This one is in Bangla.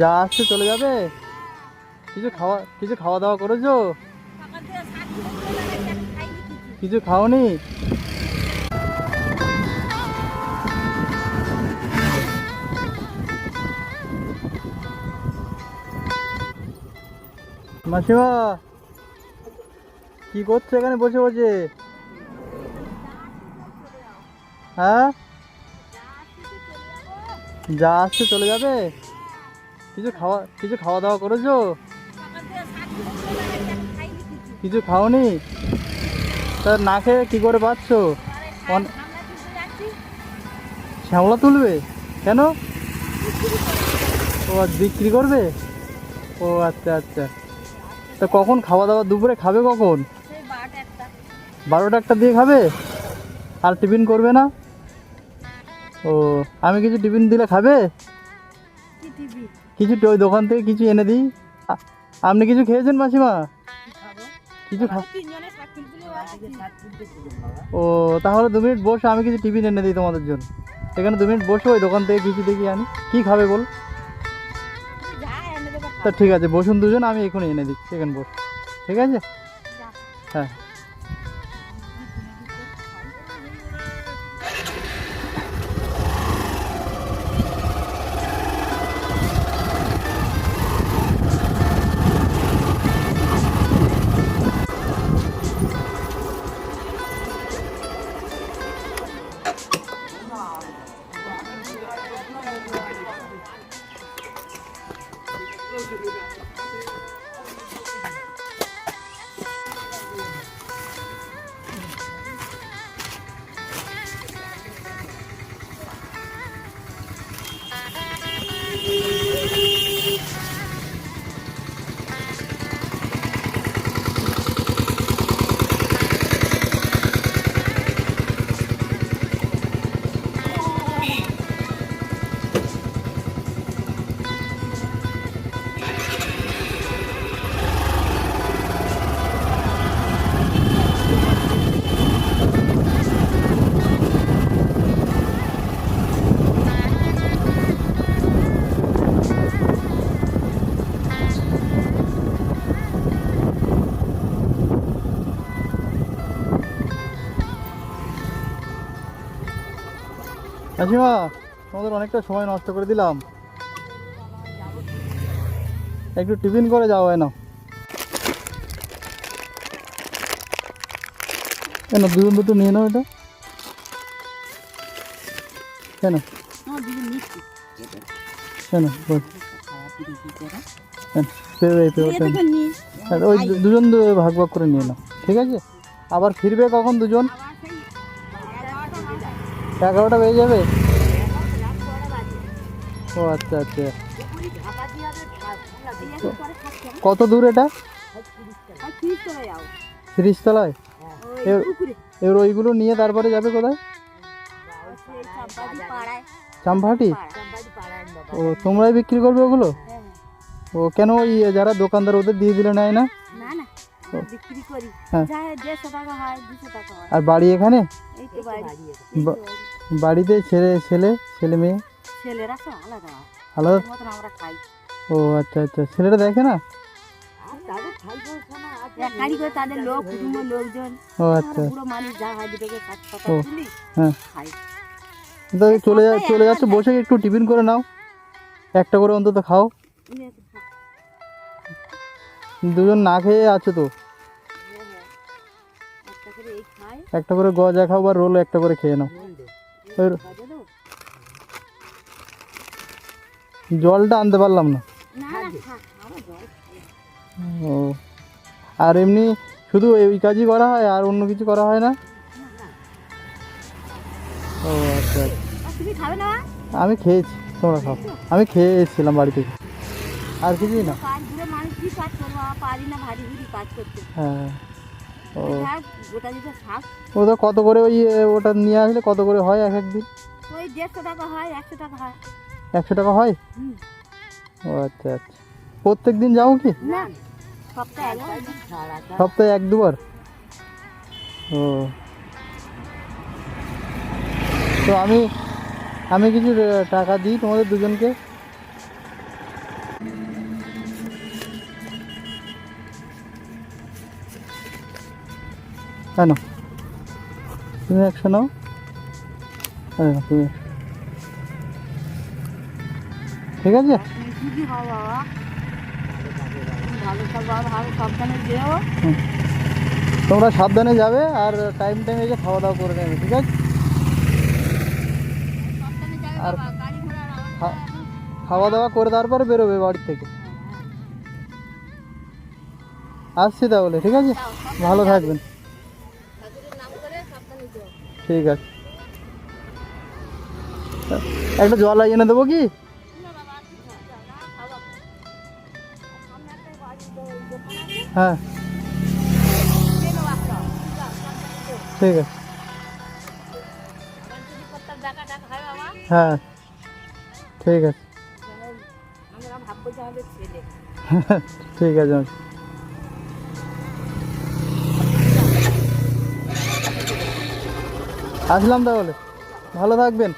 যা আসছে চলে যাবে। কিছু খাওয়া কিছু খাওয়া দাওয়া করেছ। কিছু খাওনি? মাসিমা, কি করছ এখানে বসে বসে? হ্যাঁ? যা আসছে চলে যাবে। কিছু খাওয়া কিছু খাওয়া দাওয়া করেছ? কিছু। খাওনি? তা না খেয়ে কী করে পাচ্ছ শ্যাওলা তুলবে? কেন? ও বিক্রি করবে? ও আচ্ছা আচ্ছা। তা কখন খাওয়া দাওয়া দুপুরে খাবে কখন। বারোটা একটা দিয়ে খাবে? আর টিফিন করবে না? ও, আমি কিছু টিফিন দিলে খাবে? কিছু ওই দোকান থেকে কিছু এনে দিই। আপনি কিছু খেয়েছেন মাসিমা? কিছু। ও, তাহলে দু মিনিট বসো, আমি কিছু টিফিন এনে দিই তোমাদের জন্য। এখানে দু মিনিট বসো, ওই দোকান থেকে কিছু দেখি আনি। কি খাবে বল? তা ঠিক আছে, বসুন দুজন, আমি এখনই এনে দিচ্ছি, এখানে বস। ঠিক আছে? হ্যাঁ। কাকিমা তোমাদের অনেকটা সময় নষ্ট করে দিলাম। একটু টিফিন করে যাও না কেন দুজন দুটো নিয়ে নাও এটা। কেন। কেন ওই দুজন দু- ভাগ ভাগ করে নিয়ে নাও ঠিক আছে? আবার ফিরবে কখন দুজন? এগারোটা বেজে যাবে? ও আচ্ছা আচ্ছা। কত দূর এটা তিরিশ তিরিশতলায়। এবার ওইগুলো নিয়ে তারপরে যাবে কোথায়। চাম্পাহাটি। ও তোমরাই বিক্রি করবে ওগুলো। ও কেন ওই যারা দোকানদার ওদের দিয়ে দিলে নেয় না হ্যাঁ। আর বাড়ি এখানে বাড়িতে ছেলে ছেলে ছেলে মেয়ে? ছেলেরা সব আলাদা। আলাদা? মতন আমরা খাই। ও আচ্ছা আচ্ছা। ছেলেটা দেখে না? আচ্ছা। হয়। হ্যাঁ। চলে যা চলে যাচ্ছে বসে একটু টিফিন করে নাও। একটা করে অন্তত খাও। তো। দুজন না খেয়ে আছো তো? হ্যাঁ, হ্যাঁ। একটা করে এই খাই। একটা করে গজা খাও বা রোল একটা করে খেয়ে নাও। জলটা আনতে পারলাম না। ও। আর এমনি শুধু এই কাজই করা হয় আর অন্য কিছু করা হয় না? ও আচ্ছা আচ্ছা। আমি খেয়েছি তোমরা খাও। আমি খেয়ে এসেছিলাম বাড়ি থেকে। আর কিছুই না। হ্যাঁ। ওটা কত করে ওই, ওটা নিয়ে আসলে কত করে হয় এক একদিন ওই দেড়শো টাকা হয় একশো টাকা হয়? একশো টাকা হয় ও আচ্ছা আচ্ছা। প্রত্যেক দিন যাও কি? সপ্তাহে এক দুবার? ও। তো আমি আমি কিছু টাকা দিই তোমাদের দুজনকে। কেন তুমি একশো নাও। হ্যাঁ তুমি ঠিক আছে? তোমরা সাবধানে যাবে আর টাইম টাইম এসে খাওয়া দাওয়া করে নেবে, ঠিক আছে? আর- খাওয়া দাওয়া করে তারপরে বেরোবে বাড়ি থেকে। আসছি তাহলে, ঠিক আছে? ভালো থাকবেন। ঠিক আছে। একটা জল এনে দেবো কি? হ্যাঁ। ঠিক আছে। হয়। ঠিক আছে। ঠিক আছে। আসলাম তাহলে। ভালো থাকবেন।